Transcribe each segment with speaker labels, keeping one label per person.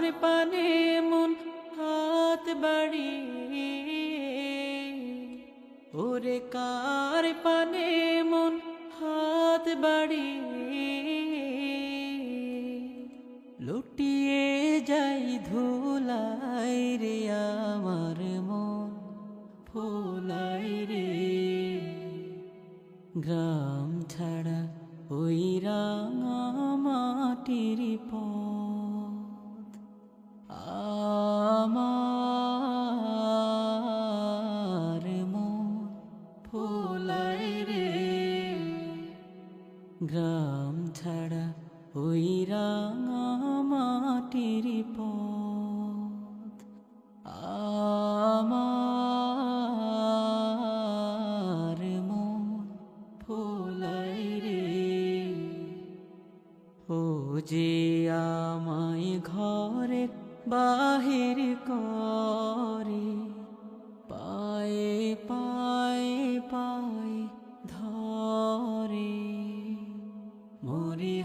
Speaker 1: কার পানে মন হাত বাড়িয়ে। ওরে কার পানে মন হাত বাড়িয়ে। লুটিয়ে যাই ধুলাই রে আমার মন, ফোলাই রে। গ্রাম ছাড়া ওই রাঙা মাটির পথ। গ্রাম ছাড়া ওই রাঙা মাটির পথ। আমার মন ফোলাই রে। ও যে আমায় ঘরে বাহির করে। Bobby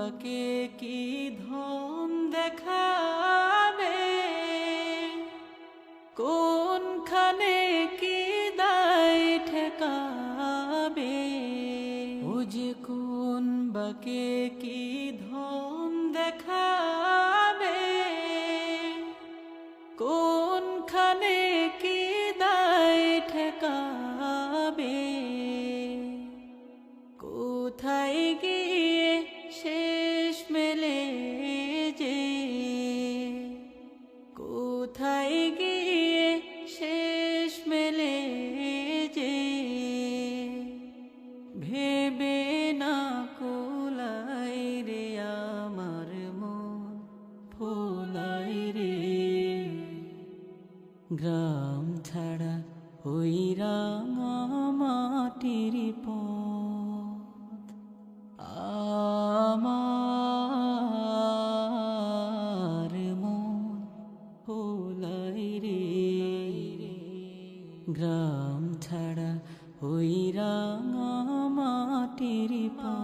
Speaker 1: কোন বাকে কি ধন দেখাবে? কোনখানে কি দায় ঠেকাবে? ও যে কোন বাকে কি ধন ভেবে না কুলাই রে আমার মন, ফোলাই রে। গ্রাম ছাড়া ওই রাঙা মাটির পথ। আমার মন ফোলাই রে। গ্রাম ছাড়া ওই রাঙা মাটির পা